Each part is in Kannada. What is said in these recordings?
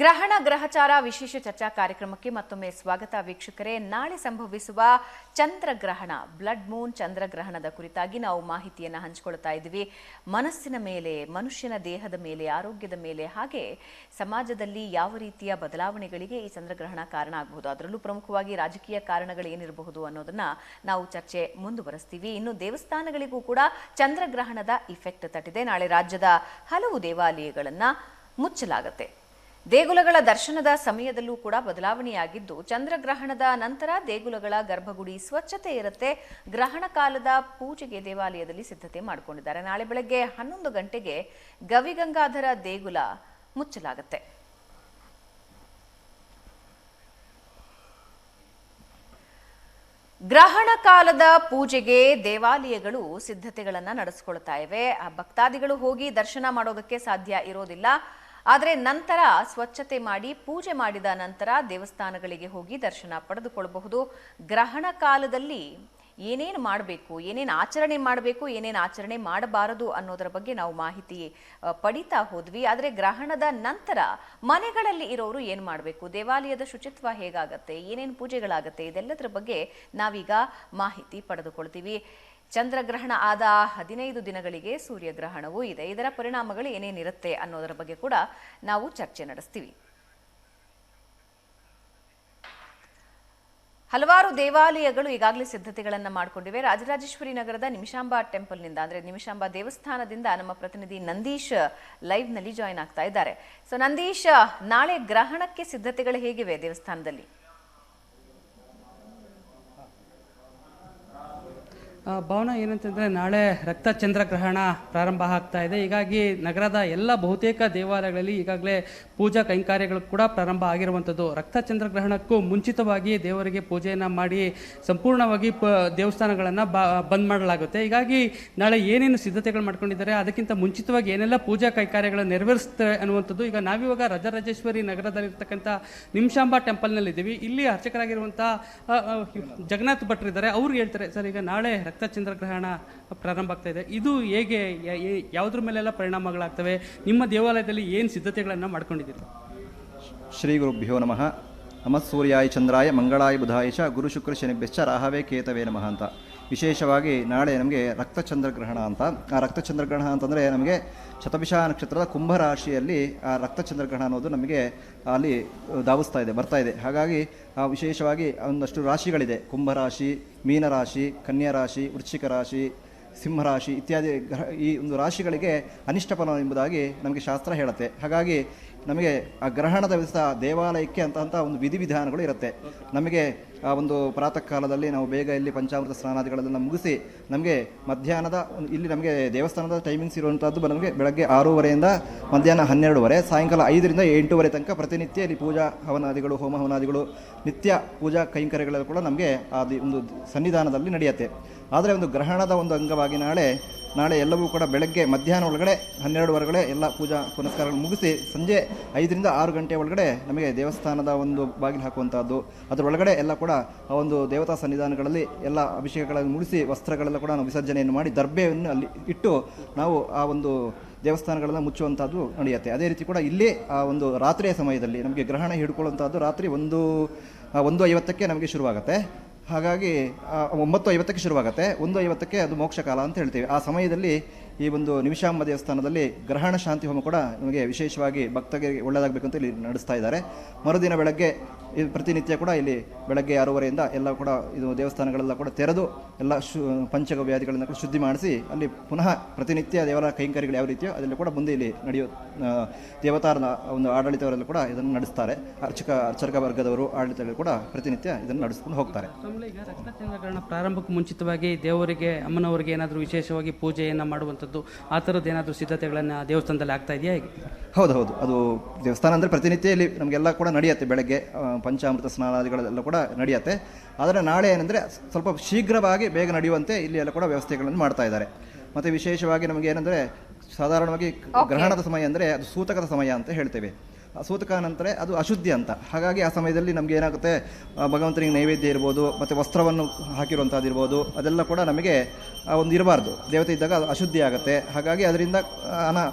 ಗ್ರಹಣ, ಗ್ರಹಚಾರ ವಿಶೇಷ ಚರ್ಚಾ ಕಾರ್ಯಕ್ರಮಕ್ಕೆ ಮತ್ತೊಮ್ಮೆ ಸ್ವಾಗತ ವೀಕ್ಷಕರೇ. ನಾಳೆ ಸಂಭವಿಸುವ ಚಂದ್ರಗ್ರಹಣ ಬ್ಲಡ್ ಮೂನ್ ಚಂದ್ರಗ್ರಹಣದ ಕುರಿತಾಗಿ ನಾವು ಮಾಹಿತಿಯನ್ನು ಹಂಚಿಕೊಳ್ತಾ ಇದ್ದೀವಿ. ಮನಸ್ಸಿನ ಮೇಲೆ, ಮನುಷ್ಯನ ದೇಹದ ಮೇಲೆ, ಆರೋಗ್ಯದ ಮೇಲೆ ಹಾಗೆ ಸಮಾಜದಲ್ಲಿ ಯಾವ ರೀತಿಯ ಬದಲಾವಣೆಗಳಿಗೆ ಈ ಚಂದ್ರಗ್ರಹಣ ಕಾರಣ ಆಗಬಹುದು? ಅದರಲ್ಲೂ ಪ್ರಮುಖವಾಗಿ ರಾಜಕೀಯ ಕಾರಣಗಳು ಏನಿರಬಹುದು ಅನ್ನೋದನ್ನ ನಾವು ಚರ್ಚೆ ಮುಂದುವರಿಸ್ತೀವಿ. ಇನ್ನು ದೇವಸ್ಥಾನಗಳಿಗೂ ಕೂಡ ಚಂದ್ರಗ್ರಹಣದ ಇಫೆಕ್ಟ್ ತಟ್ಟಿದೆ. ನಾಳೆ ರಾಜ್ಯದ ಹಲವು ದೇವಾಲಯಗಳನ್ನು ಮುಚ್ಚಲಾಗುತ್ತೆ. ದೇಗುಲಗಳ ದರ್ಶನದ ಸಮಯದಲ್ಲೂ ಕೂಡ ಬದಲಾವಣೆಯಾಗಿದ್ದು, ಚಂದ್ರಗ್ರಹಣದ ನಂತರ ದೇಗುಲಗಳ ಗರ್ಭಗುಡಿ ಸ್ವಚ್ಛತೆ ಇರುತ್ತೆ. ಗ್ರಹಣ ಕಾಲದ ಪೂಜೆಗೆ ದೇವಾಲಯದಲ್ಲಿ ಸಿದ್ಧತೆ ಮಾಡಿಕೊಂಡಿದ್ದಾರೆ. ನಾಳೆ ಬೆಳಗ್ಗೆ ಹನ್ನೊಂದು ಗಂಟೆಗೆ ಗವಿಗಂಗಾಧರ ದೇಗುಲ ಮುಚ್ಚಲಾಗುತ್ತೆ. ಗ್ರಹಣ ಕಾಲದ ಪೂಜೆಗೆ ದೇವಾಲಯಗಳು ಸಿದ್ಧತೆಗಳನ್ನ ನಡೆಸಿಕೊಳ್ತಾ ಇವೆ. ಆ ಭಕ್ತಾದಿಗಳು ಹೋಗಿ ದರ್ಶನ ಮಾಡೋದಕ್ಕೆ ಸಾಧ್ಯ ಇರೋದಿಲ್ಲ. ಆದರೆ ನಂತರ ಸ್ವಚ್ಛತೆ ಮಾಡಿ ಪೂಜೆ ಮಾಡಿದ ನಂತರ ದೇವಸ್ಥಾನಗಳಿಗೆ ಹೋಗಿ ದರ್ಶನ ಪಡೆದುಕೊಳ್ಳಬಹುದು. ಗ್ರಹಣ ಕಾಲದಲ್ಲಿ ಏನೇನು ಮಾಡಬೇಕು, ಏನೇನು ಆಚರಣೆ ಮಾಡಬೇಕು, ಏನೇನು ಆಚರಣೆ ಮಾಡಬಾರದು ಅನ್ನೋದರ ಬಗ್ಗೆ ನಾವು ಮಾಹಿತಿ ಪಡಿತಾ ಹೋದ್ವಿ. ಆದರೆ ಗ್ರಹಣದ ನಂತರ ಮನೆಗಳಲ್ಲಿ ಇರೋರು ಏನು ಮಾಡಬೇಕು? ದೇವಾಲಯದ ಶುಚಿತ್ವ ಹೇಗಾಗತ್ತೆ? ಏನೇನು ಪೂಜೆಗಳಾಗತ್ತೆ? ಇದೆಲ್ಲದರ ಬಗ್ಗೆ ನಾವೀಗ ಮಾಹಿತಿ ಪಡೆದುಕೊಳ್ತೀವಿ. ಚಂದ್ರಗ್ರಹಣ ಆದ ಹದಿನೈದು ದಿನಗಳಿಗೆ ಸೂರ್ಯಗ್ರಹಣವೂ ಇದೆ. ಇದರ ಪರಿಣಾಮಗಳು ಏನೇನಿರುತ್ತೆ ಅನ್ನೋದರ ಬಗ್ಗೆ ಕೂಡ ನಾವು ಚರ್ಚೆ ನಡೆಸ್ತೀವಿ. ಹಲವಾರು ದೇವಾಲಯಗಳು ಈಗಾಗಲೇ ಸಿದ್ಧತೆಗಳನ್ನು ಮಾಡಿಕೊಂಡಿವೆ. ರಾಜರಾಜೇಶ್ವರಿ ನಗರದ ನಿಮಿಷಾಂಬ ಟೆಂಪಲ್ನಿಂದ ಅಂದರೆ ನಿಮಿಷಾಂಬ ದೇವಸ್ಥಾನದಿಂದ ನಮ್ಮ ಪ್ರತಿನಿಧಿ ನಂದೀಶ್ ಲೈವ್ನಲ್ಲಿ ಜಾಯಿನ್ ಆಗ್ತಾ ಇದ್ದಾರೆ. ಸೊ ನಂದೀಶ್, ನಾಳೆ ಗ್ರಹಣಕ್ಕೆ ಸಿದ್ಧತೆಗಳು ಹೇಗಿವೆ ದೇವಸ್ಥಾನದಲ್ಲಿ? ಭವನ ಏನಂತಂದರೆ ನಾಳೆ ರಕ್ತ ಚಂದ್ರಗ್ರಹಣ ಪ್ರಾರಂಭ ಆಗ್ತಾ ಇದೆ. ಹೀಗಾಗಿ ನಗರದ ಎಲ್ಲ ಬಹುತೇಕ ದೇವಾಲಯಗಳಲ್ಲಿ ಈಗಾಗಲೇ ಪೂಜಾ ಕೈಂಕಾರ್ಯಗಳು ಕೂಡ ಪ್ರಾರಂಭ ಆಗಿರುವಂಥದ್ದು. ರಕ್ತ ಚಂದ್ರಗ್ರಹಣಕ್ಕೂ ಮುಂಚಿತವಾಗಿ ದೇವರಿಗೆ ಪೂಜೆಯನ್ನು ಮಾಡಿ ಸಂಪೂರ್ಣವಾಗಿ ಪ, ದೇವಸ್ಥಾನಗಳನ್ನು ಬಂದ್ ಮಾಡಲಾಗುತ್ತೆ. ಹೀಗಾಗಿ ನಾಳೆ ಏನೇನು ಸಿದ್ಧತೆಗಳು ಮಾಡ್ಕೊಂಡಿದ್ದಾರೆ, ಅದಕ್ಕಿಂತ ಮುಂಚಿತವಾಗಿ ಏನೆಲ್ಲ ಪೂಜಾ ಕೈಕಾರ್ಯಗಳನ್ನು ನೆರವೇರಿಸ್ತಾರೆ ಅನ್ನುವಂಥದ್ದು ಈಗ ನಾವಿವಾಗ ರಜರಾಜೇಶ್ವರಿ ನಗರದಲ್ಲಿರ್ತಕ್ಕಂಥ ನಿಮಿಷಾಂಬ ಟೆಂಪಲ್ನಲ್ಲಿದ್ದೀವಿ. ಇಲ್ಲಿ ಅರ್ಚಕರಾಗಿರುವಂಥ ಜಗನ್ನಾಥ್ ಭಟ್ರು ಇದ್ದಾರೆ. ಅವ್ರು ಹೇಳ್ತಾರೆ, ಸರ್, ಈಗ ನಾಳೆ ರಕ್ತ ಚಂದ್ರಗ್ರಹಣ ಪ್ರಾರಂಭ ಆಗ್ತಾ ಇದೆ. ಇದು ಹೇಗೆ ಯಾವುದ್ರ ಮೇಲೆಲ್ಲ ಪರಿಣಾಮಗಳಾಗ್ತವೆ? ನಿಮ್ಮ ದೇವಾಲಯದಲ್ಲಿ ಏನು ಸಿದ್ಧತೆಗಳನ್ನು ಮಾಡ್ಕೊಂಡಿದ್ದೀರಿ? ಶ್ರೀ ಗುರುಭ್ಯೋ ನಮಃ. ನಮಃ ಸೂರ್ಯಾಯ ಚಂದ್ರಾಯ ಮಂಗಳಾಯ ಬುಧಾಯ ಗುರು ಶುಕ್ರ ಶನಿಭ್ಯಶ್ಚ ರಾಹವೇ ಕೇತವೇ ನಮಃ ಅಂತ. ವಿಶೇಷವಾಗಿ ನಾಳೆ ನಮಗೆ ರಕ್ತಚಂದ್ರಗ್ರಹಣ ಅಂತ. ಆ ರಕ್ತಚಂದ್ರಗ್ರಹಣ ಅಂತಂದರೆ ನಮಗೆ ಶತಭಿಷ ನಕ್ಷತ್ರದ ಕುಂಭರಾಶಿಯಲ್ಲಿ ಆ ರಕ್ತಚಂದ್ರಗ್ರಹಣ ಅನ್ನೋದು ನಮಗೆ ಅಲ್ಲಿ ಧಾವಿಸ್ತಾ ಇದೆ, ಬರ್ತಾ ಇದೆ. ಹಾಗಾಗಿ ವಿಶೇಷವಾಗಿ ಒಂದಷ್ಟು ರಾಶಿಗಳಿದೆ. ಕುಂಭರಾಶಿ ಮೀನರಾಶಿ ಕನ್ಯಾ ರಾಶಿ, ವೃಶ್ಚಿಕ ರಾಶಿ ಸಿಂಹರಾಶಿ ಇತ್ಯಾದಿ ಗ್ರಹ, ಈ ಒಂದು ರಾಶಿಗಳಿಗೆ ಅನಿಷ್ಟ ಫಲ ಎಂಬುದಾಗಿ ನಮಗೆ ಶಾಸ್ತ್ರ ಹೇಳುತ್ತೆ. ಹಾಗಾಗಿ ನಮಗೆ ಆ ಗ್ರಹಣದ ದಿವಸ ದೇವಾಲಯಕ್ಕೆ ಅಂತ ಅಂತ ಒಂದು ವಿಧಿವಿಧಾನಗಳು ಇರುತ್ತೆ. ನಮಗೆ ಆ ಒಂದು ಪ್ರಾತಃ ಕಾಲದಲ್ಲಿ ನಾವು ಬೇಗ ಇಲ್ಲಿ ಪಂಚಾಮೃತ ಸ್ನಾನಾದಿಗಳೆಲ್ಲ ಮುಗಿಸಿ ನಮಗೆ ಮಧ್ಯಾಹ್ನದ, ಇಲ್ಲಿ ನಮಗೆ ದೇವಸ್ಥಾನದ ಟೈಮಿಂಗ್ಸ್ ಇರುವಂಥದ್ದು ನಮಗೆ ಬೆಳಗ್ಗೆ ಆರೂವರೆಯಿಂದ ಮಧ್ಯಾಹ್ನ ಹನ್ನೆರಡುವರೆ, ಸಾಯಂಕಾಲ ಐದರಿಂದ ಎಂಟೂವರೆ ತನಕ ಪ್ರತಿನಿತ್ಯ ಇಲ್ಲಿ ಪೂಜಾ ಹವನಾದಿಗಳು, ಹೋಮ ಹವನಾದಿಗಳು, ನಿತ್ಯ ಪೂಜಾ ಕೈಂಕರ್ಯಗಳೆಲ್ಲ ಕೂಡ ನಮಗೆ ಆ ಒಂದು ಸನ್ನಿಧಾನದಲ್ಲಿ ನಡೆಯುತ್ತೆ. ಆದರೆ ಒಂದು ಗ್ರಹಣದ ಒಂದು ಅಂಗವಾಗಿ ನಾಳೆ ನಾಳೆ ಎಲ್ಲವೂ ಕೂಡ ಬೆಳಗ್ಗೆ, ಮಧ್ಯಾಹ್ನ ಒಳಗಡೆ ಹನ್ನೆರಡುವರೆಗಡೆ ಎಲ್ಲ ಪೂಜಾ ಪುನಸ್ಕಾರಗಳು ಮುಗಿಸಿ ಸಂಜೆ ಐದರಿಂದ ಆರು ಗಂಟೆ ಒಳಗಡೆ ನಮಗೆ ದೇವಸ್ಥಾನದ ಒಂದು ಬಾಗಿಲು ಹಾಕುವಂಥದ್ದು. ಅದರೊಳಗಡೆ ಎಲ್ಲ ಕೂಡ ಆ ಒಂದು ದೇವತಾ ಸನ್ನಿಧಾನಗಳಲ್ಲಿ ಎಲ್ಲ ಅಭಿಷೇಕಗಳನ್ನು ಮುಗಿಸಿ ವಸ್ತ್ರಗಳೆಲ್ಲ ಕೂಡ ನಾವು ವಿಸರ್ಜನೆಯನ್ನು ಮಾಡಿ ದರ್ಬೆಯನ್ನು ಅಲ್ಲಿ ಇಟ್ಟು ನಾವು ಆ ಒಂದು ದೇವಸ್ಥಾನಗಳನ್ನು ಮುಚ್ಚುವಂಥದ್ದು ನಡೆಯುತ್ತೆ. ಅದೇ ರೀತಿ ಕೂಡ ಇಲ್ಲಿ ಆ ಒಂದು ರಾತ್ರಿಯ ಸಮಯದಲ್ಲಿ ನಮಗೆ ಗ್ರಹಣ ಹಿಡ್ಕೊಳ್ಳುವಂಥದ್ದು ರಾತ್ರಿ ಒಂದು ಒಂದು ಐವತ್ತಕ್ಕೆ ನಮಗೆ ಶುರುವಾಗುತ್ತೆ. ಹಾಗಾಗಿ ಒಂಬತ್ತು ಐವತ್ತಕ್ಕೆ ಶುರುವಾಗುತ್ತೆ. ಒಂದು ಐವತ್ತಕ್ಕೆ ಅದು ಮೋಕ್ಷ ಕಾಲ ಅಂತ ಹೇಳ್ತೀವಿ. ಆ ಸಮಯದಲ್ಲಿ ಈ ಒಂದು ನಿಮಿಷಾಂಬ ದೇವಸ್ಥಾನದಲ್ಲಿ ಗ್ರಹಣ ಶಾಂತಿ ಹೋಮ ಕೂಡ ನಮಗೆ ವಿಶೇಷವಾಗಿ ಭಕ್ತರಿಗೆ ಒಳ್ಳೆಯದಾಗಬೇಕು ಅಂತ ಇಲ್ಲಿ ನಡೆಸ್ತಾ ಇದ್ದಾರೆ. ಮರುದಿನ ಬೆಳಗ್ಗೆ ಪ್ರತಿನಿತ್ಯ ಕೂಡ ಇಲ್ಲಿ ಬೆಳಗ್ಗೆ ಆರೂವರೆಯಿಂದ ಎಲ್ಲ ಕೂಡ ಇದು ದೇವಸ್ಥಾನಗಳೆಲ್ಲ ಕೂಡ ತೆರೆದು ಎಲ್ಲ ಶು ಪಂಚಗವ್ಯಾಧಿಗಳನ್ನು ಕೂಡ ಶುದ್ಧಿ ಮಾಡಿಸಿ ಅಲ್ಲಿ ಪುನಃ ಪ್ರತಿನಿತ್ಯ ದೇವರ ಕೈಂಕರ್ಯಗಳು ಯಾವ ರೀತಿಯೋ ಅದರಲ್ಲಿ ಕೂಡ ಮುಂದೆ ಇಲ್ಲಿ ನಡೆಯೋ ದೇವತಾರನ ಒಂದು ಆಡಳಿತವರೆಲ್ಲ ಕೂಡ ಇದನ್ನು ನಡೆಸ್ತಾರೆ. ಅರ್ಚಕ ಅರ್ಚಕ ವರ್ಗದವರು ಆಡಳಿತಗಳು ಕೂಡ ಪ್ರತಿನಿತ್ಯ ಇದನ್ನು ನಡೆಸ್ಕೊಂಡು ಹೋಗ್ತಾರೆ. ಪ್ರಾರಂಭಕ್ಕೆ ಮುಂಚಿತವಾಗಿ ದೇವರಿಗೆ ಅಮ್ಮನವರಿಗೆ ಏನಾದರೂ ವಿಶೇಷವಾಗಿ ಪೂಜೆಯನ್ನು ಮಾಡುವಂಥದ್ದು ಆ ಥರದ್ದು ಏನಾದರೂ ಸಿದ್ಧತೆಗಳನ್ನು ದೇವಸ್ಥಾನದಲ್ಲಿ ಆಗ್ತಾ ಇದೆಯಾ ಹೇಗೆ? ಹೌದು ಹೌದು. ಅದು ದೇವಸ್ಥಾನ ಅಂದರೆ ಪ್ರತಿನಿತ್ಯ ಇಲ್ಲಿ ನಮಗೆಲ್ಲ ಕೂಡ ನಡೆಯುತ್ತೆ. ಬೆಳಗ್ಗೆ ಪಂಚಾಮೃತ ಸ್ನಾನಾದಿಗಳೆಲ್ಲ ಕೂಡ ನಡೆಯುತ್ತೆ. ಆದರೆ ನಾಳೆ ಏನಂದರೆ ಸ್ವಲ್ಪ ಶೀಘ್ರವಾಗಿ ಬೇಗ ನಡೆಯುವಂತೆ ಇಲ್ಲಿ ಎಲ್ಲ ಕೂಡ ವ್ಯವಸ್ಥೆಗಳನ್ನು ಮಾಡ್ತಾ ಇದ್ದಾರೆ. ಮತ್ತು ವಿಶೇಷವಾಗಿ ನಮಗೆ ಏನಂದರೆ ಸಾಧಾರಣವಾಗಿ ಗ್ರಹಣದ ಸಮಯ ಅಂದರೆ ಅದು ಸೂತಕದ ಸಮಯ ಅಂತ ಹೇಳ್ತೇವೆ. ಸೂತಕ ನಂತರ ಅದು ಅಶುದ್ಧಿ ಅಂತ. ಹಾಗಾಗಿ ಆ ಸಮಯದಲ್ಲಿ ನಮಗೆ ಏನಾಗುತ್ತೆ ಭಗವಂತನಿಗೆ ನೈವೇದ್ಯ ಇರ್ಬೋದು ಮತ್ತು ವಸ್ತ್ರವನ್ನು ಹಾಕಿರುವಂಥದ್ದು ಇರ್ಬೋದು ಅದೆಲ್ಲ ಕೂಡ ನಮಗೆ ಒಂದು ಇರಬಾರ್ದು. ದೇವತೆ ಇದ್ದಾಗ ಅದು ಅಶುದ್ಧಿ ಆಗುತ್ತೆ. ಹಾಗಾಗಿ ಅದರಿಂದ ಅನಾ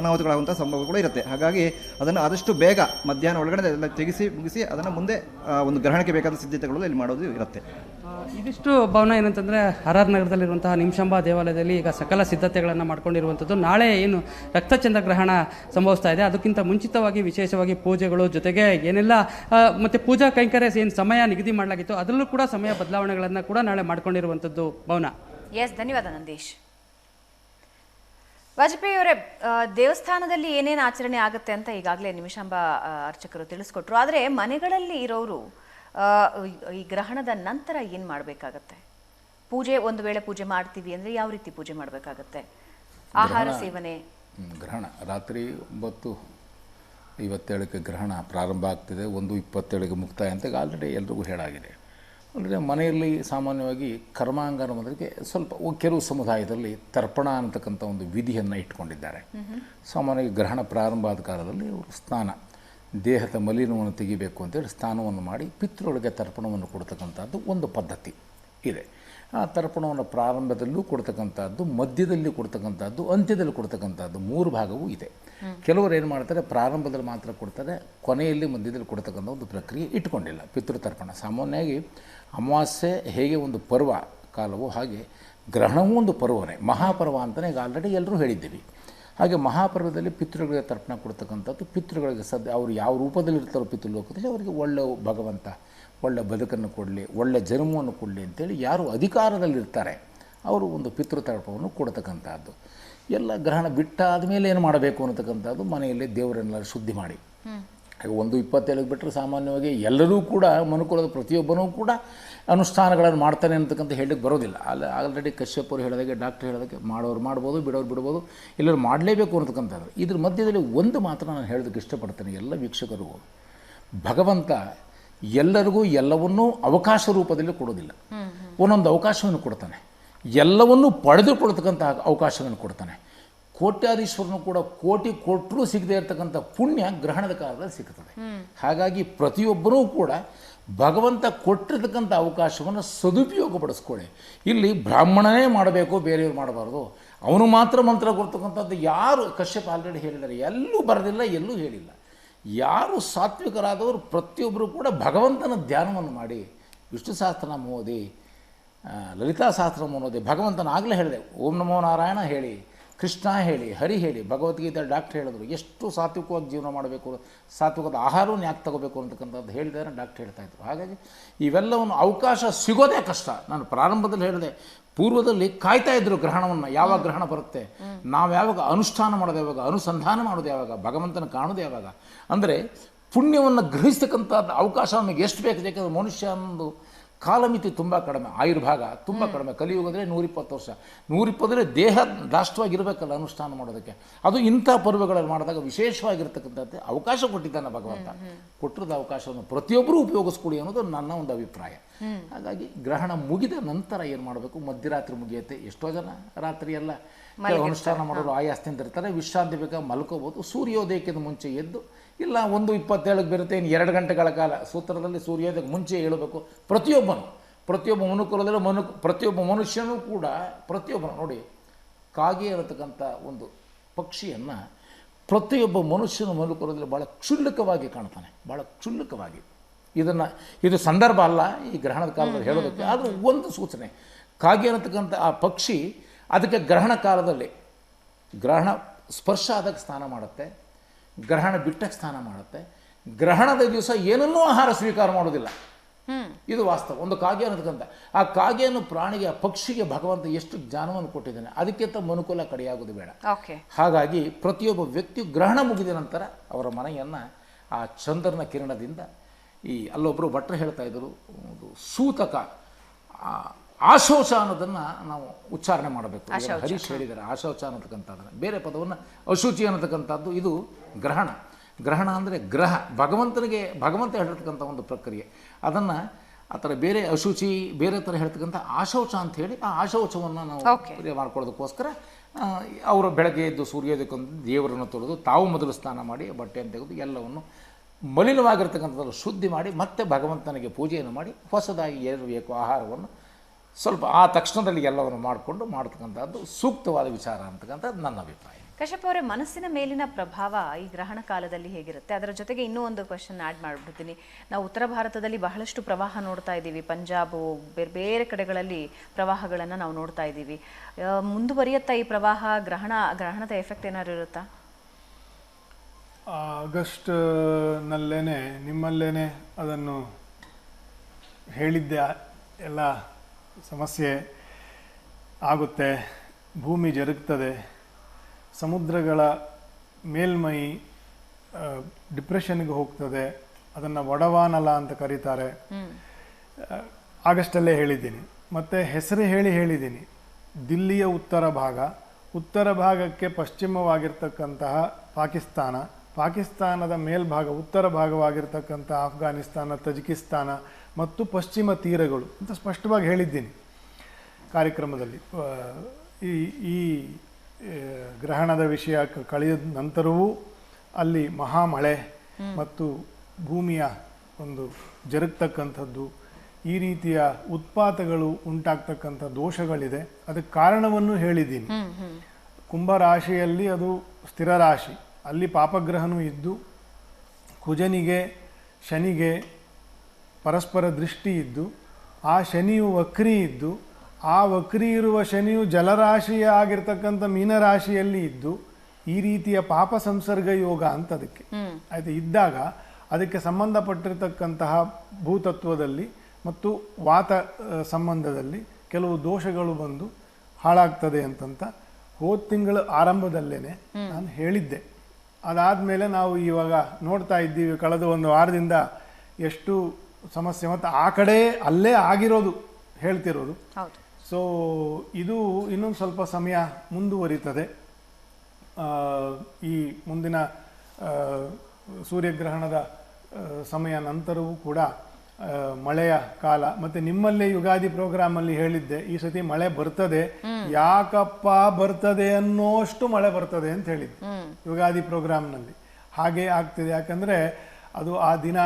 ಅನಾಹುತಗಳಾಗುವಂಥ ಸಂಭವ ಕೂಡ ಇರುತ್ತೆ. ಹಾಗಾಗಿ ಅದನ್ನು ಆದಷ್ಟು ಬೇಗ ಮಧ್ಯಾಹ್ನ ಒಳಗಡೆ ಎಲ್ಲ ತೆಗೆಸಿ ಮುಗಿಸಿ ಅದನ್ನು ಮುಂದೆ ಒಂದು ಗ್ರಹಣಕ್ಕೆ ಬೇಕಾದ ಸಿದ್ಧತೆಗಳು ಇಲ್ಲಿ ಮಾಡೋದು ಇರುತ್ತೆ. ಇದಿಷ್ಟು ಭವನ ಏನಂತಂದರೆ ಆರ್ ನಗರದಲ್ಲಿರುವಂತಹ ನಿಮಿಷಂಬ ದೇವಾಲಯದಲ್ಲಿ ಈಗ ಸಕಲ ಸಿದ್ಧತೆಗಳನ್ನು ಮಾಡ್ಕೊಂಡಿರುವಂಥದ್ದು. ನಾಳೆ ಏನು ರಕ್ತಚಂದ್ರ ಗ್ರಹಣ ಸಂಭವಿಸ್ತಾ ಇದೆ. ಅದಕ್ಕಿಂತ ಮುಂಚಿತವಾಗಿ ವಿಶೇಷವಾಗಿ ಪೂಜೆಗಳು ಜೊತೆಗೆ ಏನೆಲ್ಲ ಮತ್ತು ಪೂಜಾ ಕೈಂಕರ್ಯ ಏನು ಸಮಯ ನಿಗದಿ ಮಾಡಲಾಗಿತ್ತು, ಅದರಲ್ಲೂ ಕೂಡ ಸಮಯ ಬದಲಾವಣೆಗಳನ್ನು ಕೂಡ ನಾಳೆ ಮಾಡ್ಕೊಂಡಿರುವಂಥದ್ದು ಭವನ. ಎಸ್ ಧನ್ಯವಾದ ನಂದೇಶ್. ವಾಜಪೇಯಿ ಅವರೇ ದೇವಸ್ಥಾನದಲ್ಲಿ ಏನೇನು ಆಚರಣೆ ಆಗುತ್ತೆ ಅಂತ ಈಗಾಗಲೇ ನಿಮಿಷಾಂಬ ಅರ್ಚಕರು ತಿಳಿಸ್ಕೊಟ್ರು. ಆದರೆ ಮನೆಗಳಲ್ಲಿ ಇರೋರು ಈ- ಗ್ರಹಣದ ನಂತರ ಏನು ಮಾಡಬೇಕಾಗತ್ತೆ? ಪೂಜೆ ಒಂದು ವೇಳೆ ಪೂಜೆ ಮಾಡ್ತೀವಿ ಅಂದರೆ ಯಾವ ರೀತಿ ಪೂಜೆ ಮಾಡಬೇಕಾಗತ್ತೆ? ಆಹಾರ ಸೇವನೆ. ಗ್ರಹಣ. ರಾತ್ರಿ ಒಂಬತ್ತು ಐವತ್ತೇಳಕ್ಕೆ ಗ್ರಹಣ ಪ್ರಾರಂಭ ಆಗ್ತಿದೆ. ಒಂದು ಇಪ್ಪತ್ತೇಳಿಗೆ ಮುಕ್ತಾಯ ಅಂತ ಆಲ್ರೆಡಿ ಎಲ್ರಿಗೂ ಹೇಳಾಗಿದೆ. ಅಂದರೆ ಮನೆಯಲ್ಲಿ ಸಾಮಾನ್ಯವಾಗಿ ಕರ್ಮಾಂಗ ಅನ್ನೋದಕ್ಕೆ ಸ್ವಲ್ಪ ಕೆಲವು ಸಮುದಾಯದಲ್ಲಿ ತರ್ಪಣ ಅಂತಕ್ಕಂಥ ಒಂದು ವಿಧಿಯನ್ನು ಇಟ್ಕೊಂಡಿದ್ದಾರೆ. ಸಾಮಾನ್ಯವಾಗಿ ಗ್ರಹಣ ಪ್ರಾರಂಭ ಆದ ಕಾಲದಲ್ಲಿ ಅವರು ಸ್ನಾನ ದೇಹದ ಮಲಿನವನ್ನು ತೆಗಿಬೇಕು ಅಂತೇಳಿ ಸ್ನಾನವನ್ನು ಮಾಡಿ ಪಿತೃಗಳಿಗೆ ತರ್ಪಣವನ್ನು ಕೊಡ್ತಕ್ಕಂಥದ್ದು ಒಂದು ಪದ್ಧತಿ ಇದೆ. ಆ ತರ್ಪಣವನ್ನು ಪ್ರಾರಂಭದಲ್ಲೂ ಕೊಡ್ತಕ್ಕಂಥದ್ದು ಮಧ್ಯದಲ್ಲಿ ಕೊಡ್ತಕ್ಕಂಥದ್ದು ಅಂತ್ಯದಲ್ಲಿ ಕೊಡ್ತಕ್ಕಂಥದ್ದು ಮೂರು ಭಾಗವೂ ಇದೆ. ಕೆಲವರು ಏನು ಮಾಡ್ತಾರೆ ಪ್ರಾರಂಭದಲ್ಲಿ ಮಾತ್ರ ಕೊಡ್ತಾರೆ ಕೊನೆಯಲ್ಲಿ ಮಧ್ಯದಲ್ಲಿ ಕೊಡ್ತಕ್ಕಂಥ ಒಂದು ಪ್ರಕ್ರಿಯೆ ಇಟ್ಕೊಂಡಿಲ್ಲ ಪಿತೃತರ್ಪಣ. ಸಾಮಾನ್ಯವಾಗಿ ಅಮಾವಾಸ್ಯೆ ಹೇಗೆ ಒಂದು ಪರ್ವ ಕಾಲವೋ ಹಾಗೆ ಗ್ರಹಣವೂ ಒಂದು ಪರ್ವನೇ ಮಹಾಪರ್ವ ಅಂತಲೇ ಈಗ ಆಲ್ರೆಡಿ ಎಲ್ಲರೂ ಹೇಳಿದ್ದೀವಿ. ಹಾಗೆ ಮಹಾಪರ್ವದಲ್ಲಿ ಪಿತೃಗಳಿಗೆ ತರ್ಪಣ ಕೊಡ್ತಕ್ಕಂಥದ್ದು ಪಿತೃಗಳಿಗೆ ಸದ್ಯ ಅವರು ಯಾವ ರೂಪದಲ್ಲಿ ಇರ್ತಾರೋ ಪಿತೃಲೋಕದಲ್ಲಿ ಅವರಿಗೆ ಒಳ್ಳೆ ಭಗವಂತ, ಒಳ್ಳೆ ಬದುಕನ್ನು ಕೊಡಲಿ, ಒಳ್ಳೆ ಜನ್ಮವನ್ನು ಕೊಡಲಿ ಅಂತೇಳಿ ಯಾರು ಅಧಿಕಾರದಲ್ಲಿರ್ತಾರೆ ಅವರು ಒಂದು ಪಿತೃತರ್ಪವನ್ನು ಕೊಡ್ತಕ್ಕಂಥದ್ದು. ಎಲ್ಲ ಗ್ರಹಣ ಬಿಟ್ಟಾದ ಮೇಲೆ ಏನು ಮಾಡಬೇಕು ಅನ್ನತಕ್ಕಂಥದ್ದು ಮನೆಯಲ್ಲಿ ದೇವರನ್ನೆಲ್ಲ ಶುದ್ಧಿ ಮಾಡಿ. ಹಾಗೆ ಒಂದು ಇಪ್ಪತ್ತೇಳಕ್ಕೆ ಬಿಟ್ಟರೆ ಸಾಮಾನ್ಯವಾಗಿ ಎಲ್ಲರೂ ಕೂಡ ಮನುಕುಲದ ಪ್ರತಿಯೊಬ್ಬನೂ ಕೂಡ ಅನುಷ್ಠಾನಗಳನ್ನು ಮಾಡ್ತಾನೆ ಅಂತಕ್ಕಂಥ ಹೇಳಲಿಕ್ಕೆ ಬರೋದಿಲ್ಲ. ಅಲ್ಲ ಆಲ್ರೆಡಿ ಕಶ್ಯಪ್ ಅವರು ಹೇಳಿದಾಗೆ ಡಾಕ್ಟರ್ ಹೇಳಿದಾಗೆ ಮಾಡೋರು ಮಾಡ್ಬೋದು ಬಿಡೋರು ಬಿಡ್ಬೋದು ಎಲ್ಲರೂ ಮಾಡಲೇಬೇಕು ಅಂತಕ್ಕಂಥದ್ದು ಇದ್ರ ಮಧ್ಯದಲ್ಲಿ ಒಂದು ಮಾತ್ರ ನಾನು ಹೇಳೋದಕ್ಕೆ ಇಷ್ಟಪಡ್ತೇನೆ ಎಲ್ಲ ವೀಕ್ಷಕರು. ಭಗವಂತ ಎಲ್ಲರಿಗೂ ಎಲ್ಲವನ್ನೂ ಅವಕಾಶ ರೂಪದಲ್ಲಿ ಕೊಡೋದಿಲ್ಲ. ಒಂದೊಂದು ಅವಕಾಶವನ್ನು ಕೊಡ್ತಾನೆ. ಎಲ್ಲವನ್ನೂ ಪಡೆದುಕೊಳ್ತಕ್ಕಂಥ ಅವಕಾಶವನ್ನು ಕೊಡ್ತಾನೆ. ಕೋಟ್ಯಾಧೀಶ್ವರನು ಕೂಡ ಕೋಟಿ ಕೊಟ್ಟರೂ ಸಿಗದೇ ಇರತಕ್ಕಂಥ ಪುಣ್ಯ ಗ್ರಹಣದ ಕಾಲದಲ್ಲಿ ಸಿಗ್ತದೆ. ಹಾಗಾಗಿ ಪ್ರತಿಯೊಬ್ಬರೂ ಕೂಡ ಭಗವಂತ ಕೊಟ್ಟಿರ್ತಕ್ಕಂಥ ಅವಕಾಶವನ್ನು ಸದುಪಯೋಗಪಡಿಸ್ಕೊಳ್ಳಿ ಇಲ್ಲಿ ಬ್ರಾಹ್ಮಣನೇ ಮಾಡಬೇಕು ಬೇರೆಯವ್ರು ಮಾಡಬಾರ್ದು. ಅವನು ಮಾತ್ರ ಮಂತ್ರ ಕೊಡ್ತಕ್ಕಂಥದ್ದು ಯಾರು? ಕಶ್ಯಪ್ ಆಲ್ರೆಡಿ ಹೇಳಿದ್ದಾರೆ. ಎಲ್ಲೂ ಬರೆದಿಲ್ಲ, ಎಲ್ಲೂ ಹೇಳಿಲ್ಲ. ಯಾರು ಸಾತ್ವಿಕರಾದವರು ಪ್ರತಿಯೊಬ್ಬರು ಕೂಡ ಭಗವಂತನ ಧ್ಯಾನವನ್ನು ಮಾಡಿ, ವಿಷ್ಣು ಸಹಸ್ರನಾಮ ಓದಿ ಲಲಿತಾ ಸಹಸ್ರನಾಮ ಓದಿ, ಭಗವಂತನ ಆಗಲೇ ಹೇಳಿದೆ, ಓಂ ನಮೋ ನಾರಾಯಣ ಹೇಳಿ ಕೃಷ್ಣ ಹೇಳಿ ಹರಿ ಹೇಳಿ ಭಗವದ್ಗೀತೆ ಡಾಕ್ಟ್ರ್ ಹೇಳಿದ್ರು ಎಷ್ಟು ಸಾತ್ವಿಕವಾಗಿ ಜೀವನ ಮಾಡಬೇಕು ಸಾತ್ವಿಕದ ಆಹಾರವನ್ನು ಯಾಕೆ ತಗೋಬೇಕು ಅಂತಕ್ಕಂಥದ್ದು ಹೇಳಿದರೆ ಡಾಕ್ಟ್ರ್ ಹೇಳ್ತಾ ಇದ್ರು. ಹಾಗಾಗಿ ಇವೆಲ್ಲವನ್ನು ಅವಕಾಶ ಸಿಗೋದೇ ಕಷ್ಟ. ನಾನು ಪ್ರಾರಂಭದಲ್ಲಿ ಹೇಳಿದೆ ಪೂರ್ವದಲ್ಲಿ ಕಾಯ್ತಾ ಇದ್ರು ಗ್ರಹಣವನ್ನು ಯಾವಾಗ ಗ್ರಹಣ ಬರುತ್ತೆ? ನಾವು ಯಾವಾಗ ಅನುಷ್ಠಾನ ಮಾಡೋದು ಯಾವಾಗ ಅನುಸಂಧಾನ ಮಾಡೋದು ಯಾವಾಗ ಭಗವಂತನ ಕಾಣೋದು ಯಾವಾಗ? ಅಂದರೆ ಪುಣ್ಯವನ್ನು ಗ್ರಹಿಸ್ತಕ್ಕಂಥ ಅವಕಾಶ ನಮಗೆ ಎಷ್ಟು ಬೇಕು ಯಾಕೆಂದರೆ ಮನುಷ್ಯ ಒಂದು ಕಾಲಮಿತಿ ತುಂಬ ಕಡಿಮೆ ಆಯುರ್ಭಾಗ ತುಂಬ ಕಡಿಮೆ. ಕಲಿಯುಗದಲ್ಲಿ ನೂರಿಪ್ಪತ್ತು ವರ್ಷ. ನೂರಿಪ್ಪತ್ತರಲ್ಲಿ ದೇಹ ರಾಷ್ಟ್ರವಾಗಿರಬೇಕಲ್ಲ ಅನುಷ್ಠಾನ ಮಾಡೋದಕ್ಕೆ. ಅದು ಇಂಥ ಪರ್ವಗಳಲ್ಲಿ ಮಾಡಿದಾಗ ವಿಶೇಷವಾಗಿರ್ತಕ್ಕಂಥದ್ದು ಅವಕಾಶ ಕೊಟ್ಟಿದ್ದಾನೆ ಭಗವಂತ. ಕೊಟ್ಟಿರದ ಅವಕಾಶವನ್ನು ಪ್ರತಿಯೊಬ್ಬರೂ ಉಪಯೋಗಿಸ್ಕೊಡಿ ಅನ್ನೋದು ನನ್ನ ಒಂದು ಅಭಿಪ್ರಾಯ. ಹಾಗಾಗಿ ಗ್ರಹಣ ಮುಗಿದ ನಂತರ ಏನು ಮಾಡಬೇಕು? ಮಧ್ಯರಾತ್ರಿ ಮುಗಿಯುತ್ತೆ. ಎಷ್ಟೋ ಜನ ರಾತ್ರಿ ಎಲ್ಲ ಅನುಷ್ಠಾನ ಮಾಡೋರು ಆಯಾಸದಿಂದ ಇರ್ತಾರೆ. ವಿಶ್ರಾಂತಿ ಬೇಕಾ ಮಲ್ಕೋಬೋದು. ಸೂರ್ಯೋದಯಕ್ಕಿಂತ ಮುಂಚೆ ಎದ್ದು ಇಲ್ಲ ಒಂದು ಇಪ್ಪತ್ತೇಳಕ್ಕೆ ಬರುತ್ತೆ ಇನ್ನು ಎರಡು ಗಂಟೆಗಳ ಕಾಲ. ಸೂತ್ರದಲ್ಲಿ ಸೂರ್ಯೋದಯಕ್ಕೆ ಮುಂಚೆ ಹೇಳಬೇಕು. ಪ್ರತಿಯೊಬ್ಬನು ಪ್ರತಿಯೊಬ್ಬ ಮನುಕುಲದಲ್ಲಿ ಮನು ಪ್ರತಿಯೊಬ್ಬ ಮನುಷ್ಯನೂ ಕೂಡ ಪ್ರತಿಯೊಬ್ಬನು ನೋಡಿ ಕಾಗೆ ಇರತಕ್ಕಂಥ ಒಂದು ಪಕ್ಷಿಯನ್ನು ಪ್ರತಿಯೊಬ್ಬ ಮನುಷ್ಯನ ಮನುಕುಲದಲ್ಲಿ ಭಾಳ ಕ್ಷುಲ್ಲಕವಾಗಿ ಕಾಣ್ತಾನೆ. ಭಾಳ ಕ್ಷುಲ್ಲಕವಾಗಿ. ಇದನ್ನು ಇದು ಸಂದರ್ಭ ಅಲ್ಲ ಈ ಗ್ರಹಣದ ಕಾಲದಲ್ಲಿ ಹೇಳೋದಕ್ಕೆ. ಆದರೂ ಒಂದು ಸೂಚನೆ ಕಾಗೆ ಅನ್ನತಕ್ಕಂಥ ಆ ಪಕ್ಷಿ ಅದಕ್ಕೆ ಗ್ರಹಣ ಕಾಲದಲ್ಲಿ ಗ್ರಹಣ ಸ್ಪರ್ಶ ಆದಾಗ ಸ್ನಾನ ಮಾಡುತ್ತೆ ಗ್ರಹಣ ಬಿಟ್ಟಕ್ಕೆ ಸ್ನಾನ ಮಾಡುತ್ತೆ ಗ್ರಹಣದ ದಿವಸ ಏನನ್ನೂ ಆಹಾರ ಸ್ವೀಕಾರ ಮಾಡೋದಿಲ್ಲ. ಇದು ವಾಸ್ತವ. ಒಂದು ಕಾಗೆ ಅನ್ನತಕ್ಕಂಥ ಆ ಕಾಗೆಯನ್ನು ಪ್ರಾಣಿಗೆ ಆ ಪಕ್ಷಿಗೆ ಭಗವಂತ ಎಷ್ಟು ಜ್ಞಾನವನ್ನು ಕೊಟ್ಟಿದ್ದಾನೆ ಅದಕ್ಕಿಂತ ಮನುಕುಲ ಕಡೆಯಾಗೋದು ಬೇಡ. ಓಕೆ. ಹಾಗಾಗಿ ಪ್ರತಿಯೊಬ್ಬ ವ್ಯಕ್ತಿಯು ಗ್ರಹಣ ಮುಗಿದ ನಂತರ ಅವರ ಮನೆಯನ್ನು ಆ ಚಂದ್ರನ ಕಿರಣದಿಂದ ಈ ಅಲ್ಲೊಬ್ಬರು ಭಟ್ರು ಹೇಳ್ತಾ ಇದ್ದರು ಒಂದು ಸೂತಕ ಆ, ಆಶೋಚ ಅನ್ನೋದನ್ನು ನಾವು ಉಚ್ಚಾರಣೆ ಮಾಡಬೇಕು. ಹರೀಶ್ ಹೇಳಿದ್ದಾರೆ ಆಶೋಚ ಅನ್ನತಕ್ಕಂಥದ್ದನ್ನು. ಬೇರೆ ಪದವನ್ನು ಅಶುಚಿ ಅನ್ನತಕ್ಕಂಥದ್ದು ಇದು ಗ್ರಹಣ. ಗ್ರಹಣ ಅಂದರೆ ಗ್ರಹ. ಭಗವಂತನಿಗೆ ಭಗವಂತ ಹೇಳಿರ್ತಕ್ಕಂಥ ಒಂದು ಪ್ರಕ್ರಿಯೆ. ಅದನ್ನು ಆ ಥರ ಬೇರೆ ಅಶುಚಿ ಬೇರೆ ಥರ ಹೇಳ್ತಕ್ಕಂಥ ಆಶೌಚ ಅಂತ ಹೇಳಿ ಆ ಆಶೌಚವನ್ನು ನಾವು ಮಾಡ್ಕೊಳ್ಳೋದಕ್ಕೋಸ್ಕರ ಅವರು ಬೆಳಗ್ಗೆ ಎದ್ದು ಸೂರ್ಯೋದಯಕ್ಕೊಂದು ದೇವರನ್ನು ತೊಳೆದು ತಾವು ಮೊದಲು ಸ್ನಾನ ಮಾಡಿ ಬಟ್ಟೆಯನ್ನು ತೆಗೆದು ಎಲ್ಲವನ್ನು ಮಲಿನವಾಗಿರ್ತಕ್ಕಂಥದ್ದು ಶುದ್ಧಿ ಮಾಡಿ ಮತ್ತೆ ಭಗವಂತನಿಗೆ ಪೂಜೆಯನ್ನು ಮಾಡಿ ಹೊಸದಾಗಿ ಏನು ಬೇಕು ಆಹಾರವನ್ನು ಸ್ವಲ್ಪ ಆ ತಕ್ಷಣದಲ್ಲಿ ಎಲ್ಲವನ್ನು ಮಾಡಿಕೊಂಡು ಮಾಡ್ತಕ್ಕಂಥದ್ದು ಸೂಕ್ತವಾದ ವಿಚಾರ ಅಂತಕ್ಕಂಥದ್ದು ನನ್ನ ಅಭಿಪ್ರಾಯ. ಕಶ್ಯಪ್ ಅವರೇ, ಮನಸ್ಸಿನ ಮೇಲಿನ ಪ್ರಭಾವ ಈ ಗ್ರಹಣ ಕಾಲದಲ್ಲಿ ಹೇಗಿರುತ್ತೆ? ಅದರ ಜೊತೆಗೆ ಇನ್ನೂ ಒಂದು ಕ್ವಶನ್ ಆ್ಯಡ್ ಮಾಡಿಬಿಡ್ತೀನಿ. ನಾವು ಉತ್ತರ ಭಾರತದಲ್ಲಿ ಬಹಳಷ್ಟು ಪ್ರವಾಹ ನೋಡ್ತಾ ಇದ್ದೀವಿ. ಪಂಜಾಬು, ಬೇರೆ ಬೇರೆ ಕಡೆಗಳಲ್ಲಿ ಪ್ರವಾಹಗಳನ್ನು ನಾವು ನೋಡ್ತಾ ಇದ್ದೀವಿ. ಮುಂದುವರಿಯುತ್ತಾ ಈ ಪ್ರವಾಹ? ಗ್ರಹಣ, ಗ್ರಹಣದ ಎಫೆಕ್ಟ್ ಏನಾದ್ರು ಇರುತ್ತಾ? ಆಗಸ್ಟ್ನಲ್ಲೇನೆ ನಿಮ್ಮಲ್ಲೇ ಅದನ್ನು ಹೇಳಿದ್ದೆ. ಎಲ್ಲ ಸಮಸ್ಯೆ ಆಗುತ್ತೆ. ಭೂಮಿ ಜರುಗ್ತದೆ. ಸಮುದ್ರಗಳ ಮೇಲ್ಮೈ ಡಿಪ್ರೆಷನ್ಗೆ ಹೋಗ್ತದೆ. ಅದನ್ನು ಒಡವಾನಲ ಅಂತ ಕರೀತಾರೆ. ಆಗಸ್ಟಲ್ಲೇ ಹೇಳಿದ್ದೀನಿ. ಮತ್ತು ಹೆಸರು ಹೇಳಿ ಹೇಳಿದ್ದೀನಿ. ದಿಲ್ಲಿಯ ಉತ್ತರ ಭಾಗ. ಉತ್ತರ ಭಾಗಕ್ಕೆ ಪಶ್ಚಿಮವಾಗಿರ್ತಕ್ಕಂತಹ ಪಾಕಿಸ್ತಾನ. ಪಾಕಿಸ್ತಾನದ ಮೇಲ್ಭಾಗ ಉತ್ತರ ಭಾಗವಾಗಿರ್ತಕ್ಕಂಥ ಆಫ್ಘಾನಿಸ್ತಾನ ತಜಿಕಿಸ್ತಾನ ಮತ್ತು ಪಶ್ಚಿಮ ತೀರಗಳು ಅಂತ ಸ್ಪಷ್ಟವಾಗಿ ಹೇಳಿದ್ದೀನಿ ಕಾರ್ಯಕ್ರಮದಲ್ಲಿ. ಈ ಈ ಗ್ರಹಣದ ವಿಷಯ ಕಳೆಯ ಕಳೆದ ನಂತರವೂ ಅಲ್ಲಿ ಮಹಾಮಳೆ ಮತ್ತು ಭೂಮಿಯ ಒಂದು ಜರುಗ್ತಕ್ಕಂಥದ್ದು ಈ ರೀತಿಯ ಉತ್ಪಾತಗಳು ಉಂಟಾಗ್ತಕ್ಕಂಥ ದೋಷಗಳಿದೆ. ಅದಕ್ಕೆ ಕಾರಣವನ್ನು ಹೇಳಿದ್ದೀನಿ. ಕುಂಭರಾಶಿಯಲ್ಲಿ ಅದು ಸ್ಥಿರ ರಾಶಿ. ಅಲ್ಲಿ ಪಾಪಗ್ರಹನೂ ಇದ್ದು ಕುಜನಿಗೆ ಶನಿಗೆ ಪರಸ್ಪರ ದೃಷ್ಟಿ ಇದ್ದು ಆ ಶನಿಯು ವಕ್ರಿ ಇದ್ದು ಆ ವಕ್ರಿ ಇರುವ ಶನಿಯು ಜಲರಾಶಿಯ ಆಗಿರ್ತಕ್ಕಂಥ ಮೀನರಾಶಿಯಲ್ಲಿ ಇದ್ದು ಈ ರೀತಿಯ ಪಾಪ ಸಂಸರ್ಗ ಯೋಗ ಅಂತ ಅದಕ್ಕೆ ಆಯಿತು ಇದ್ದಾಗ ಅದಕ್ಕೆ ಸಂಬಂಧಪಟ್ಟಿರತಕ್ಕಂತಹ ಭೂತತ್ವದಲ್ಲಿ ಮತ್ತು ವಾತ ಸಂಬಂಧದಲ್ಲಿ ಕೆಲವು ದೋಷಗಳು ಬಂದು ಹಾಳಾಗ್ತದೆ ಅಂತಂತ ಹೋದ ತಿಂಗಳ ಆರಂಭದಲ್ಲೇನೆ ನಾನು ಹೇಳಿದ್ದೆ. ಅದಾದಮೇಲೆ ನಾವು ಇವಾಗ ನೋಡ್ತಾ ಇದ್ದೀವಿ ಕಳೆದ ಒಂದು ವಾರದಿಂದ ಎಷ್ಟು ಸಮಸ್ಯೆ ಮತ್ತು ಆ ಕಡೆ ಅಲ್ಲೇ ಆಗಿರೋದು ಹೇಳ್ತಿರೋದು. ಸೊ ಇದು ಇನ್ನೊಂದು ಸ್ವಲ್ಪ ಸಮಯ ಮುಂದುವರಿತದೆ. ಈ ಮುಂದಿನ ಸೂರ್ಯಗ್ರಹಣದ ಸಮಯ ನಂತರವೂ ಕೂಡ ಮಳೆಯ ಕಾಲ. ಮತ್ತೆ ನಿಮ್ಮಲ್ಲಿ ಯುಗಾದಿ ಪ್ರೋಗ್ರಾಮ್ ಅಲ್ಲಿ ಹೇಳಿದ್ದೆ ಈ ಸತಿ ಮಳೆ ಬರ್ತದೆ. ಯಾಕಪ್ಪ ಬರ್ತದೆ ಅನ್ನೋಷ್ಟು ಮಳೆ ಬರ್ತದೆ ಅಂತ ಹೇಳಿದ್ದೆ ಯುಗಾದಿ ಪ್ರೋಗ್ರಾಮ್ನಲ್ಲಿ ಹಾಗೆ ಆಗ್ತಿದೆ. ಯಾಕಂದ್ರೆ ಅದು ಆ ದಿನ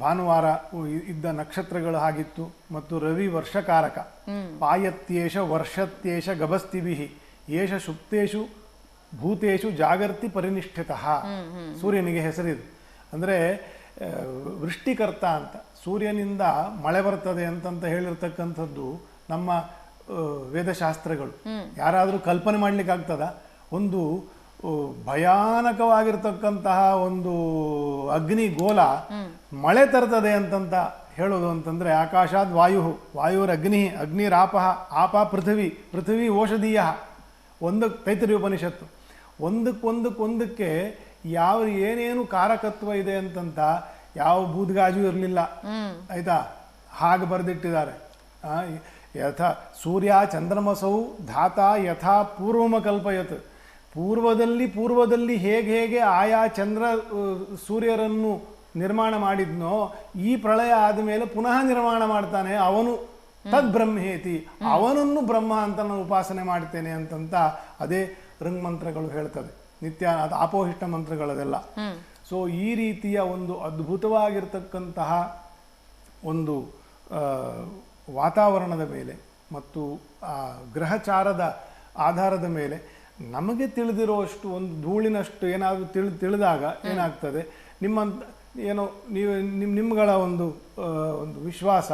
ಭಾನುವಾರ ಇದ್ದ ನಕ್ಷತ್ರಗಳು ಹಾಗಿತ್ತು ಮತ್ತು ರವಿ ವರ್ಷಕಾರಕ. ಪಾಯತ್ಯೇಷ ವರ್ಷತ್ಯೇಷ ಗಭಸ್ತಿಭಿ ಏಷ ಸುಪ್ತೇಶು ಭೂತೇಶು ಜಾಗರ್ತಿ ಪರಿನಿಷ್ಠಿತ. ಸೂರ್ಯನಿಗೆ ಹೆಸರಿದು. ಅಂದ್ರೆ ವೃಷ್ಟಿಕರ್ತ ಅಂತ. ಸೂರ್ಯನಿಂದ ಮಳೆ ಬರ್ತದೆ ಅಂತಂತ ಹೇಳಿರ್ತಕ್ಕಂಥದ್ದು ನಮ್ಮ ವೇದಶಾಸ್ತ್ರಗಳು. ಯಾರಾದರೂ ಕಲ್ಪನೆ ಮಾಡ್ಲಿಕ್ಕೆ ಆಗ್ತದ? ಒಂದು ಭಯಾನಕವಾಗಿರ್ತಕ್ಕಂತಹ ಒಂದು ಅಗ್ನಿ ಗೋಲ ಮಳೆ ತರ್ತದೆ ಅಂತಂತ ಹೇಳೋದು ಅಂತಂದ್ರೆ ಆಕಾಶಾದ್ ವಾಯು ವಾಯುರ್ ಅಗ್ನಿ ಅಗ್ನಿರಾಪ ಆಪ ಪೃಥ್ವಿ ಪೃಥ್ವಿ ಓಷಧೀಯ. ಒಂದು ತೈತರಿ ಉಪನಿಷತ್ತು ಒಂದಕ್ಕೊಂದಕ್ಕೊಂದಕ್ಕೆ ಯಾವ ಏನೇನು ಕಾರಕತ್ವ ಇದೆ ಅಂತಂತ ಯಾವ ಬೂದ್ಗಾಜು ಇರಲಿಲ್ಲ. ಆಯ್ತಾ? ಹಾಗೆ ಬರೆದಿಟ್ಟಿದ್ದಾರೆ. ಯಥ ಸೂರ್ಯ ಚಂದ್ರಮಸೌ ಧಾತ ಯಥಾ ಪೂರ್ವಮ ಕಲ್ಪಯತ್ ಪೂರ್ವದಲ್ಲಿ ಪೂರ್ವದಲ್ಲಿ ಹೇಗೆ ಹೇಗೆ ಆಯಾ ಚಂದ್ರ ಸೂರ್ಯರನ್ನು ನಿರ್ಮಾಣ ಮಾಡಿದ್ನೋ ಈ ಪ್ರಳಯ ಆದಮೇಲೆ ಪುನಃ ನಿರ್ಮಾಣ ಮಾಡ್ತಾನೆ ಅವನು. ತದ್ ಬ್ರಹ್ಮೇತಿ. ಅವನನ್ನು ಬ್ರಹ್ಮ ಅಂತ ನಾನು ಉಪಾಸನೆ ಮಾಡ್ತೇನೆ ಅಂತಂತ ಅದೇ ರಂಗ್ ಮಂತ್ರಗಳು ಹೇಳ್ತದೆ. ನಿತ್ಯ ಅದು ಅಪೋಹಿಷ್ಟ ಮಂತ್ರಗಳದೆಲ್ಲ ಸೊ ಈ ರೀತಿಯ ಒಂದು ಅದ್ಭುತವಾಗಿರ್ತಕ್ಕಂತಹ ಒಂದು ವಾತಾವರಣದ ಮೇಲೆ ಮತ್ತು ಆ ಗ್ರಹಚಾರದ ಆಧಾರದ ಮೇಲೆ ನಮಗೆ ತಿಳಿದಿರುವಷ್ಟು ಒಂದು ಧೂಳಿನಷ್ಟು ಏನಾದರೂ ತಿಳಿ ತಿಳಿದಾಗ ಏನಾಗ್ತದೆ? ನಿಮ್ಮ ಏನೋ ನೀವು ನಿಮ್ಮ ನಿಮ್ಮಗಳ ಒಂದು ಒಂದು ವಿಶ್ವಾಸ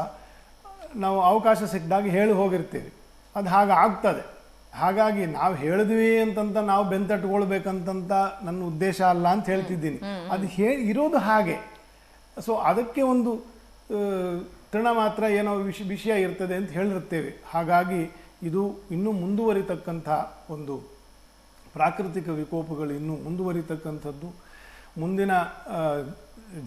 ನಾವು ಅವಕಾಶ ಸಿಕ್ಕಿದಾಗ ಹೇಳಿ ಹೋಗಿರ್ತೀವಿ ಅದು ಹಾಗೆ ಆಗ್ತದೆ ಹಾಗಾಗಿ ನಾವು ಹೇಳಿದ್ವಿ ಅಂತಂತ ನಾವು ಬೆಂತಟ್ಕೊಳ್ಬೇಕಂತಂತ ನನ್ನ ಉದ್ದೇಶ ಅಲ್ಲ ಅಂತ ಹೇಳ್ತಿದ್ದೀನಿ. ಅದು ಹೇ, ಇರೋದು ಹಾಗೆ. ಸೊ ಅದಕ್ಕೆ ಒಂದು ತೃಣ ಮಾತ್ರ ಏನೋ ವಿಷ, ವಿಷಯ ಇರ್ತದೆ ಅಂತ ಹೇಳಿರ್ತೇವೆ ಹಾಗಾಗಿ ಇದು ಇನ್ನೂ ಮುಂದುವರಿತಕ್ಕಂಥ ಒಂದು ಪ್ರಾಕೃತಿಕ ವಿಕೋಪಗಳು ಇನ್ನೂ ಮುಂದುವರಿತಕ್ಕಂಥದ್ದು. ಮುಂದಿನ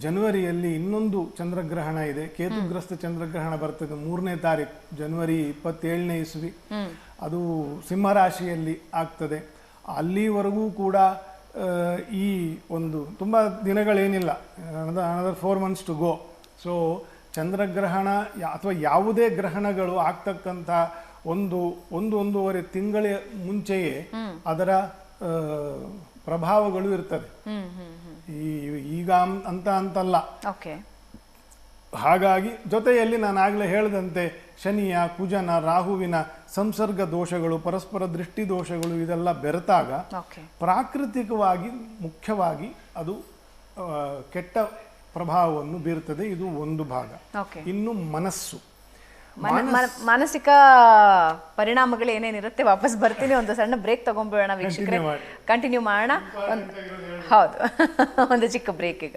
ಜನವರಿಯಲ್ಲಿ ಇನ್ನೊಂದು ಚಂದ್ರಗ್ರಹಣ ಇದೆ. ಕೇತುಗ್ರಸ್ತ ಚಂದ್ರಗ್ರಹಣ ಬರ್ತದೆ ಮೂರನೇ ತಾರೀಕು ಜನವರಿ ಇಪ್ಪತ್ತೇಳನೇ ಇಸ್ವಿ. ಅದು ಸಿಂಹರಾಶಿಯಲ್ಲಿ ಆಗ್ತದೆ. ಅಲ್ಲಿವರೆಗೂ ಕೂಡ ಈ ಒಂದು ತುಂಬ ದಿನಗಳೇನಿಲ್ಲ. Another four months to go so ಚಂದ್ರಗ್ರಹಣ ಅಥವಾ ಯಾವುದೇ ಗ್ರಹಣಗಳು ಆಗ್ತಕ್ಕಂಥ ಒಂದು ಒಂದು ಒಂದೂವರೆ ತಿಂಗಳ ಮುಂಚೆಯೇ ಅದರ ಪ್ರಭಾವಗಳು ಇರ್ತದೆ. ಈ ಈಗ ಅಂತ ಅಂತಲ್ಲ. ಹಾಗಾಗಿ ಜೊತೆಯಲ್ಲಿ ನಾನು ಆಗಲೇ ಹೇಳಿದಂತೆ ಶನಿಯ ಕುಜನ ರಾಹುವಿನ ಸಂಸರ್ಗ ದೋಷಗಳು ಪರಸ್ಪರ ದೃಷ್ಟಿ ದೋಷಗಳು ಇದೆಲ್ಲ ಬೆರೆತಾಗ ಪ್ರಾಕೃತಿಕವಾಗಿ ಮುಖ್ಯವಾಗಿ ಅದು ಕೆಟ್ಟ ಪ್ರಭಾವವನ್ನು ಬೀರ್ತದೆ ಇದು ಒಂದು ಭಾಗ. ಓಕೆ ಇನ್ನು ಮನಸ್ಸು. ಮನ- ಮನ- ಮಾನಸಿಕ ಪರಿಣಾಮಗಳು ಏನೇನಿರುತ್ತೆ ವಾಪಸ್ ಬರ್ತೀನಿ ಒಂದು ಸಣ್ಣ ಬ್ರೇಕ್ ತಗೊಂಡ್ಬಿಡೋಣ ವೀಕ್ಷಕರೇ. ಕಂಟಿನ್ಯೂ ಮಾಡೋಣ. ಹೌದು. ಒಂದು ಚಿಕ್ಕ ಬ್ರೇಕ್ ಈಗ.